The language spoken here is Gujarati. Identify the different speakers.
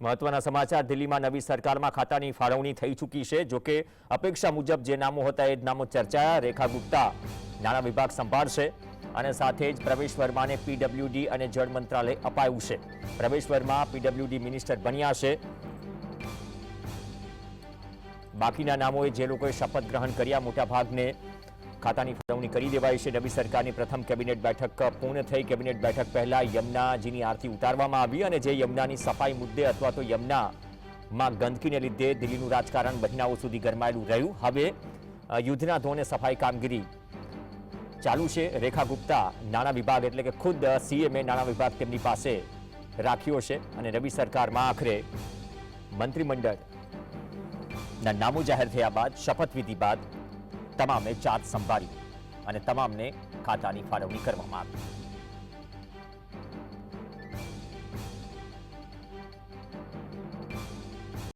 Speaker 1: મહત્વના સમાચાર, દિલ્હીમાં નવી સરકારમાં ખાતાની ફાળવણી થઈ ચૂકી છે. જોકે અપેક્ષા મુજબ જે નામો હતા એ જ નામો ચર્ચાયા. રેખા ગુપ્તા નાણાં વિભાગ સંભાળશે અને સાથે જ પ્રવેશ વર્માને પીડબ્લ્યુડી અને જળ મંત્રાલય અપાયું છે. પ્રવેશ વર્મા પીડબ્લ્યુડી મિનિસ્ટર બન્યા છે. બાકીના નામોએ જે લોકોએ શપથ ગ્રહણ કર્યા, મોટાભાગને ખાતાની ફાળવણી કરી દેવાઈ છે. નવી સરકારની પ્રથમ કેબિનેટ બેઠક પૂર્ણ થઈ. કેબિનેટ બેઠક પહેલા યમુનાજીની આરતી ઉતારવામાં આવી અને જે યમુનાની સફાઈ મુદ્દે અથવા તો યમુનામાં ગંદકીને લીધે દિલ્હીનું રાજકારણ મહિનાઓ સુધી ગરમાયેલું રહ્યું. હવે યુદ્ધના ધોરણે સફાઈ કામગીરી ચાલુ છે. રેખા ગુપ્તા નાણાં વિભાગ એટલે કે ખુદ સીએમએ નાણાં વિભાગ તેમની પાસે રાખ્યો છે અને નવી સરકારમાં આખરે મંત્રીમંડળ ના નામો જાહેર થયા બાદ શપથવિધિ બાદ તમામે ચાર્જ સંભાળી અને તમામને ખાતાની ફાળવણી કરવામાં આવી.